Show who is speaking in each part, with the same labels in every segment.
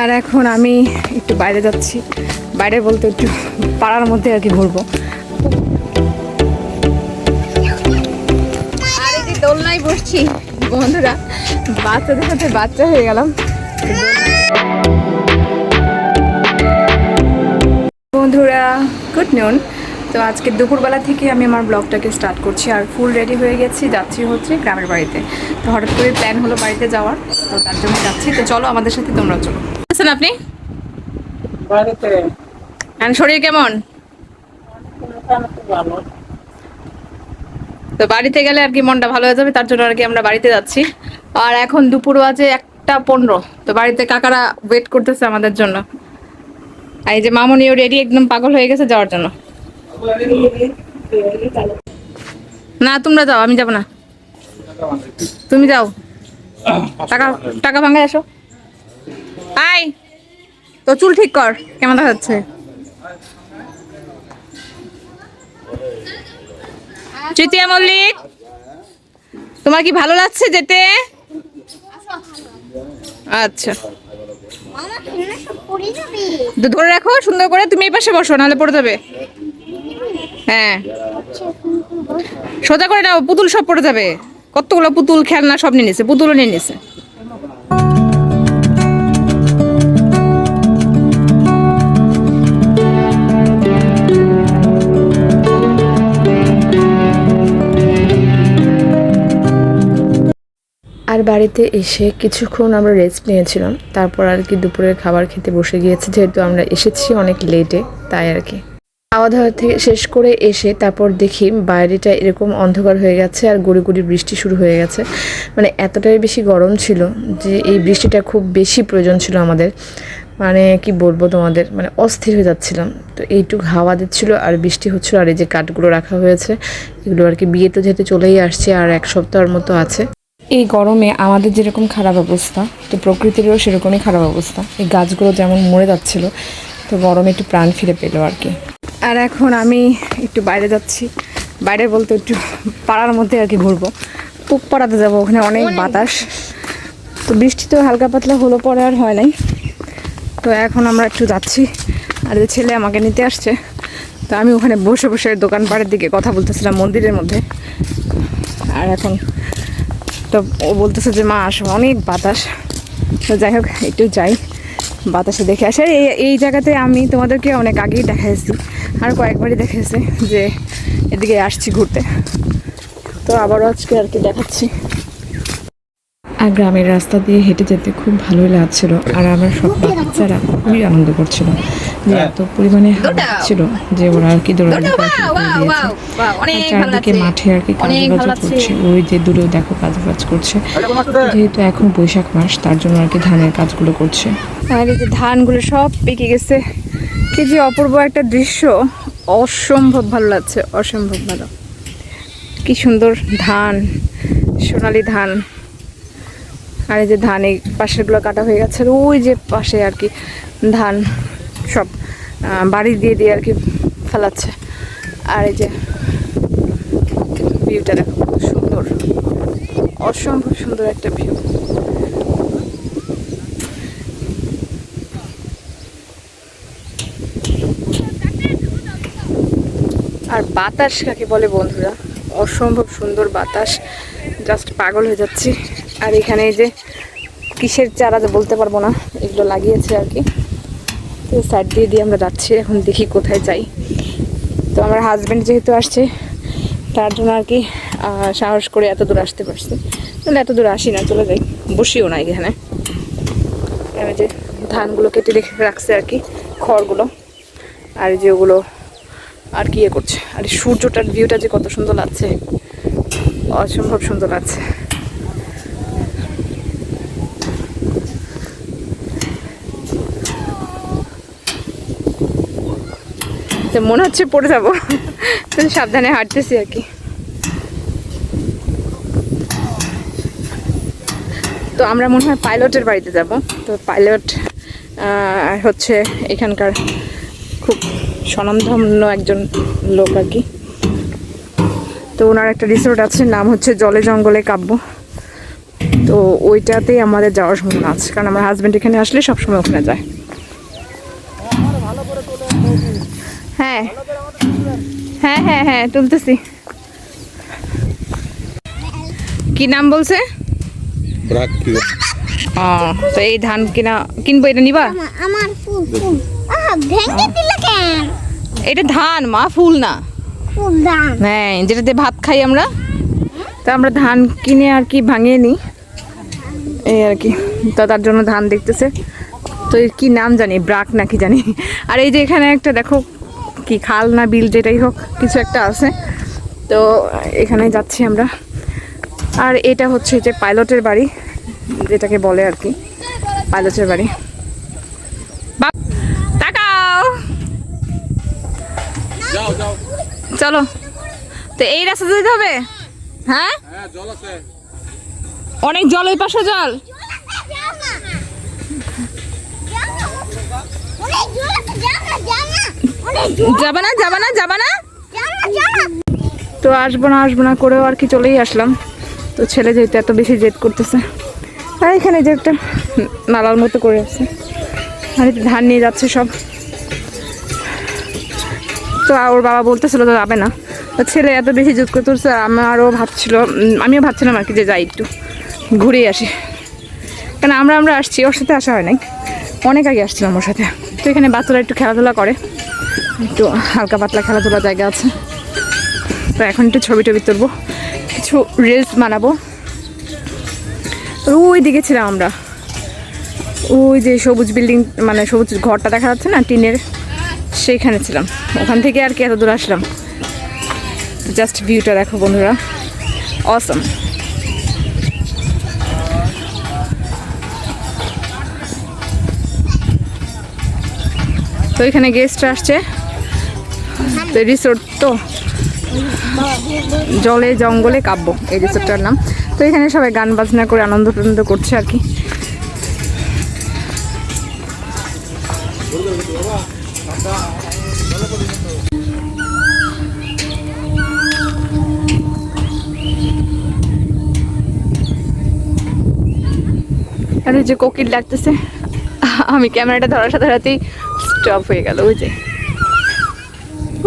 Speaker 1: আর এখন আমি একটু বাইরে যাচ্ছি। বাইরে বলতে একটু পাড়ার মধ্যে আর কি ঘুরবো। আর দোলনায় বসছি, বন্ধুরা। বাচ্চাদের সাথে বাচ্চা হয়ে গেলাম। বন্ধুরা গুড নুন তো আজকে দুপুরবেলা থেকে আমি আমার ব্লগটাকে স্টার্ট করছি। আর ফুল রেডি হয়ে গেছি, যাচ্ছি হচ্ছে গ্রামের বাড়িতে। তো হঠাৎ করে প্ল্যান হলো বাড়িতে যাওয়ার। তো তার জন্য যাচ্ছি। তো চলো আমাদের সাথে তোমরা চলো। আছেন আপনি? শরীর কেমন? তো বাড়িতে গেলে আর কি মনটা ভালো হয়ে যাবে তার জন্য আর কি আমরা বাড়িতে যাচ্ছি। আর এখন দুপুর বাজে একটা পনেরো তো বাড়িতে কাকারা ওয়েট করতেছে আমাদের জন্য। আর এই যে মামনিও রেডি একদম পাগল হয়ে গেছে যাওয়ার জন্য। না তোমরা যাও আমি যাব না। তুমি যাও। টাকা টাকা ভাঙে আসো। আই তো চুল ঠিক কর, কেমন দেখা যাচ্ছে তৃতীয়া মল্লিক, তোমার কি ভালো লাগছে যেতে? আচ্ছা। ধরে রাখো, সুন্দর করে, তুমি এই পাশে বসো, নাহলে পড়ে যাবে। হ্যাঁ। সোজা করে নাও, পুতুল সব পড়ে যাবে। কতগুলো পুতুল, খেলনা সব নিয়ে নিছে, পুতুলও নিয়ে নিছে। আর বাড়িতে এসে কিছুক্ষণ আমরা রেস্ট নিয়েছিলাম। তারপর আর কি দুপুরের খাবার খেতে বসে গিয়েছি, যেহেতু আমরা এসেছি অনেক লেটে তাই আর কি। খাওয়া দাওয়া থেকে শেষ করে এসে তারপর দেখি বাইরেটা এরকম অন্ধকার হয়ে গেছে আর গুড়ি গুড়ি বৃষ্টি শুরু হয়ে গেছে। মানে এতটাই বেশি গরম ছিল যে এই বৃষ্টিটা খুব বেশি প্রয়োজন ছিল আমাদের। মানে কি বলব তোমাদের মানে অস্থির হয়ে যাচ্ছিলাম। তো এইটুক হাওয়া দিচ্ছিল আর বৃষ্টি হচ্ছিল আর এই যে কাঠগুলো রাখা হয়েছে, এগুলো আর কি বিয়েতে যেহেতু চলেই আসছে আর এক সপ্তাহের মতো আছে। এই গরমে আমাদের যেরকম খারাপ অবস্থা তো প্রকৃতিরও সেরকমই খারাপ অবস্থা। এই গাছগুলো যেমন মরে যাচ্ছিল তো গরমে একটু প্রাণ ফিরে পেল আর কি। আর এখন আমি একটু বাইরে যাচ্ছি। বাইরে বলতে একটু পাড়ার মধ্যে আর কি ঘুরবো। পুক পাড়াতে যাব ওখানে অনেক বাতাস। তো বৃষ্টি তো হালকা পাতলা হলো পরে আর হয় নাই। তো এখন আমরা একটু যাচ্ছি। আর যে ছেলে আমাকে নিতে আসছে তো আমি ওখানে বসে বসে দোকান পাড়ের দিকে কথা বলতেছিলাম মন্দিরের মধ্যে। আর এখন তো ও বলতেছে যে, মা, আসো, অনেক বাতাস। তো যাই হোক, একটু যাই, বাতাসে দেখে আসে। এই এই জায়গাতে আমি তোমাদেরকে অনেক আগেই দেখাইছি, আর কয়েকবারই দেখেছি যে, এদিকে আসছি ঘুরতে। তো আবারও আজকে আর কি দেখাচ্ছি। আর গ্রামের রাস্তা দিয়ে হেঁটে যেতে খুব ভালোই লাগছিল। আর আমার সব বাচ্চারা খুবই আনন্দ করছিল। যে এত পরিমাণে ছিল যে ওরা আর কি আর চারদিকে মাঠে আর কি কাজবাজ করছে। ওই যে দূরেও দেখো কাজবাজ করছে। যেহেতু এখন বৈশাখ মাস তার জন্য আর কি ধানের কাজগুলো করছে। আর এই যে ধানগুলো সব পেকে গেছে। কি যে অপূর্ব একটা দৃশ্য। অসম্ভব ভালো লাগছে অসম্ভব ভালো। কি সুন্দর ধান সোনালি ধান। আর এই যে ধান, এই পাশেরগুলো কাটা হয়ে গেছে। আর ওই যে পাশে আর কি ধান সব বাড়ি দিয়ে দিয়ে আর কি ফেলাচ্ছে। আর এই যে ভিউটা দেখো সুন্দর। অসম্ভব সুন্দর একটা ভিউ। আর বাতাস, কাকে বলে বন্ধুরা? অসম্ভব সুন্দর বাতাস। জাস্ট পাগল হয়ে যাচ্ছি। আর এখানে যে কিসের চারা যে বলতে পারব না, এগুলো লাগিয়েছে আর কি। তো সাইড দিয়ে দিয়ে আমরা যাচ্ছি, এখন দেখি কোথায় যাই। তো আমার হাজব্যান্ড যেহেতু আসছে, তার জন্য আর কি সাহস করে এত দূর আসতে পারছি। তাহলে এত দূর আসি না, চলে যাই। বসিও না এখানে। আমি যে ধানগুলো কেটে রেখে রাখছে আর কি, খড়গুলো। আর যে ওগুলো আর কি ইয়ে করছে। আর সূর্যটার ভিউটা যে কত সুন্দর লাগছে। অসম্ভব সুন্দর লাগছে। তো মনে হচ্ছে পড়ে যাব। তো সাবধানে হাঁটতেছি আর কি। তো আমরা মনে হয় পাইলটের বাড়িতে যাব। তো পাইলট হচ্ছে এখানকার খুব স্বনামধন্য একজন লোক আর কি। তো ওনার একটা রিসোর্ট আছে, নাম হচ্ছে জলে জঙ্গলে কাব্য। তো ওইটাতেই আমাদের যাওয়ার সম্ভাবনা আছে। কারণ আমার হাজব্যান্ড এখানে আসলে সবসময় ওখানে যায়। হ্যাঁ। হ্যাঁ হ্যাঁ হ্যাঁ তুলতেছি। কি নাম বলছে? ও তো এই ধান কিনা কিনবো এটা নিবা?
Speaker 2: আমার ফুল ফুল। ভেঙে দিলে কেন?
Speaker 1: এটা ধান মা ফুল না।
Speaker 2: ফুল দাম
Speaker 1: হ্যাঁ যেটাতে ভাত খাই আমরা তো আমরা ধান কিনে আর কি ভাঙিয়ে নিই। এই আর কি তো তার জন্য ধান দেখতেছে। তো এর কি নাম জানি ব্রাক নাকি জানি। আর এই যে এখানে একটা দেখো কি খাল না বিল যেটাই হোক কিছু একটা আছে। তো এখানে যাচ্ছি আমরা। আর এটা হচ্ছে যে পাইলটের বাড়ি যেটাকে বলে আর কি পাইলটের বাড়ি। তাকাও! চলো। তো এই রাস্তা যেতে হবে? হ্যাঁ?
Speaker 3: হ্যাঁ জল আছে।
Speaker 1: অনেক জল ওই পাশে জল।
Speaker 2: অনেক আছে
Speaker 1: যাবা না যাবা না যাবা না। তো আসব না আসব না করেও আর কি চলেই আসলাম। তো ছেলে যেহেতু এত বেশি জেদ করতেছে আর এখানে যে একটা নালার মতো করে আছে। আর ধান নিয়ে যাচ্ছে সব। তো ওর বাবা বলতেছিল তো যাবে না। তো ছেলে এত বেশি জেদ করতেছে আমারও ভাবছিল আমিও ভাবছিলাম আর কি যে যাই একটু ঘুরে আসি। কেন আমরা আমরা আসছি ওর সাথে আসা হয় নাই। অনেক আগে আসছিলাম ওর সাথে। তো এখানে বাচ্চারা একটু খেলাধুলা করে। একটু হালকা পাতলা খেলাধুলা জায়গা আছে। তো এখন একটু ছবি টবি তুলবো, কিছু রিলস বানাবো। ওই দিকে ছিলাম আমরা। ওই যে সবুজ বিল্ডিং মানে সবুজ ঘরটা দেখা যাচ্ছে না, টিনের? সেইখানে ছিলাম। ওখান থেকে আর কি এত দূর আসলাম। জাস্ট ভিউটা দেখো বন্ধুরা। অসম তো এখানে গেস্ট আসছে। তো রিসোর্ট তো জলে, জঙ্গলে কাব্য, এই রিসোর্টটার নাম। তো এখানে সবাই গান বাজনা করে আনন্দ টানন্দ করছে আর কি। আর যে কোকিল ডাকতেছে, আমি ক্যামেরাটা ধরার সাথে সাথেই স্টপ হয়ে গেল, ওই যে।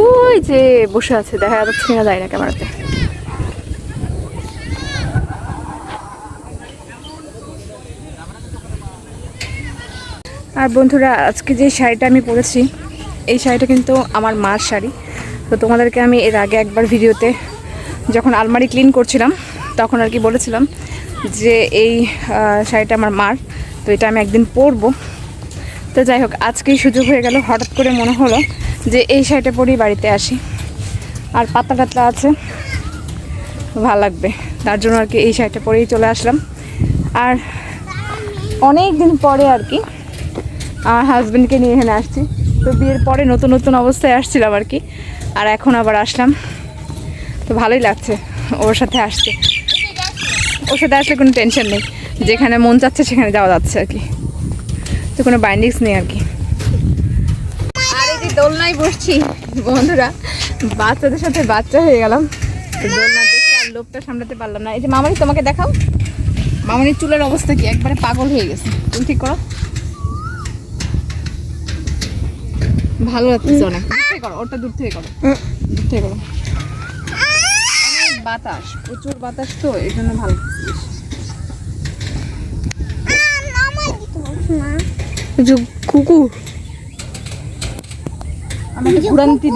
Speaker 1: ওই যে বসে আছে, দেখা যাচ্ছে কিনা যায় না ক্যামেরাতে। আর বন্ধুরা, আজকে যে শাড়িটা আমি পরেছি, এই শাড়িটা কিন্তু আমার মার শাড়ি। তো তোমাদেরকে আমি এর আগে একবার ভিডিওতে যখন আলমারি ক্লিন করছিলাম, তখন আর কি বলেছিলাম যে এই শাড়িটা আমার মার, তো এটা আমি একদিন পরবো। তো যাই হোক, আজকেই সুযোগ হয়ে গেল, হঠাৎ করে মনে হলো যে এই শাড়িটা পরেই বাড়িতে আসি। আর পাতলা টাতলা আছে, ভালো লাগবে। তার জন্য আর কি এই শাড়িটা পরেই চলে আসলাম। আর অনেক দিন পরে আর কি, আমার হাজব্যান্ডকে নিয়ে এখানে আসছি। তো বিয়ের পরে নতুন নতুন অবস্থায় আসছিলাম আর কি, আর এখন আবার আসলাম। তো ভালোই লাগছে ওর সাথে আসতে। ওর সাথে আসলে কোনো টেনশন নেই। যেখানে মন চাচ্ছে সেখানে যাওয়া যাচ্ছে আর কি। তো কোনো বাইন্ডিংস নেই আর কি। দোলনায় বসছি। বন্ধুরা বাচ্চাদের সাথে বাচ্চা হয়ে গেলাম। দোলনা দেখে আর লোকটা সামলাতে পারলাম না। এই যে মামানি তোমাকে দেখাও। মামানির চুলের অবস্থা কি? একবারে পাগল হয়ে গেছে। তুমি ঠিক করো। ভালো লাগতেছে অনেক। দূর থেকে করো ওটা দূর থেকে করো। দূর থেকে করো। অনেক বাতাস প্রচুর বাতাস তো এই জন্য ভালো কুকুর। আমাকে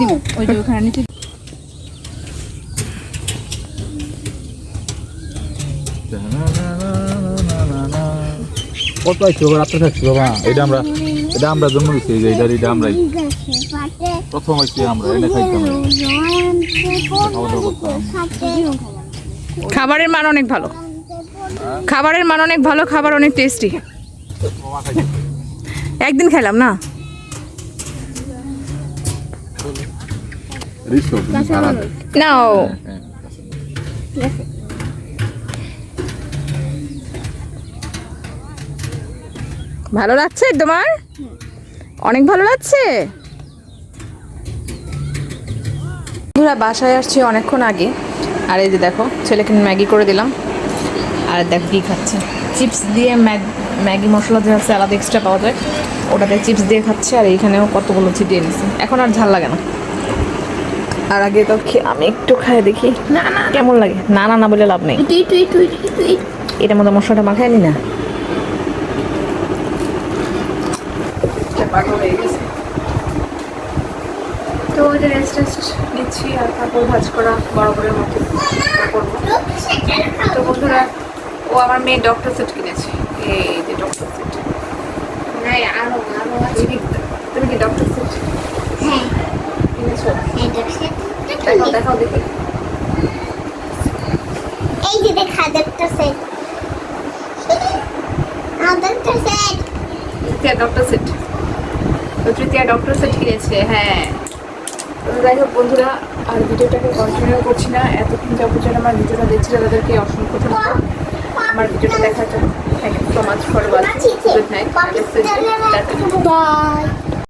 Speaker 1: দিব। ওই যে ওখানে নিচে
Speaker 3: কত আইছি রাত্রে থাকছি বাবা। এটা আমরা এটা আমরা জন্ম দিচ্ছি এই যে এটা এটা আমরাই। প্রথম আইছি আমরা এনে খাইতাম
Speaker 1: খাবারের মান অনেক ভালো। খাবারের মান অনেক ভালো খাবার অনেক টেস্টি একদিন খেলাম না?
Speaker 3: হ্যাঁ
Speaker 1: ভালো লাগছে তোমার? অনেক ভালো লাগছে? বন্ধুরা, বাসায় আসছি অনেকক্ষণ আগে। আর এই যে দেখো, ছেলেকে ম্যাগি করে দিলাম। আর দেখো কি খাচ্ছে। চিপস দিয়ে ম্যাগ- ম্যাগি মশলা যে আছে, আলাদা এক্সট্রা পাওয়া যায়। ওটাতে চিপস দিয়ে খাচ্ছে, আর এইখানেও কতগুলো ছিটিয়ে নিচ্ছে এখন আর ঝাল লাগে না। আর আগে তো খে- আমি একটু খাই দেখি।
Speaker 3: না না
Speaker 1: কেমন লাগে? না না না বলে লাভ নেই।
Speaker 3: তুই তুই তুই তুই
Speaker 1: এটার মধ্যে মশলাটা মাখায় নি না? তো ওইটা রেস্ট আর তারপর ভাজ করা বরাবরের মতো করব। তো বন্ধুরা ও আমার মেয়ে ডক্টর সেট কিনেছে। এই যে ডক্টর সেট
Speaker 3: হ্যাঁ আরও আরও আছে।
Speaker 1: কি তুমি কি ডক্টর সেট
Speaker 3: হ্যাঁ।
Speaker 2: এই যে দেখা
Speaker 1: তৃতীয়া ডক্টর সেট কিনেছে হ্যাঁ। যাই হোক বন্ধুরা, আর ভিডিওটাকে কন্টিনিউ করছি না। এতক্ষণ যাব যেন আমার ভিডিওটা দেখছিল, তাদেরকে অসংখ্য ধন্যবাদ। আমার ভিডিওটা দেখার জন্য। থ্যাংক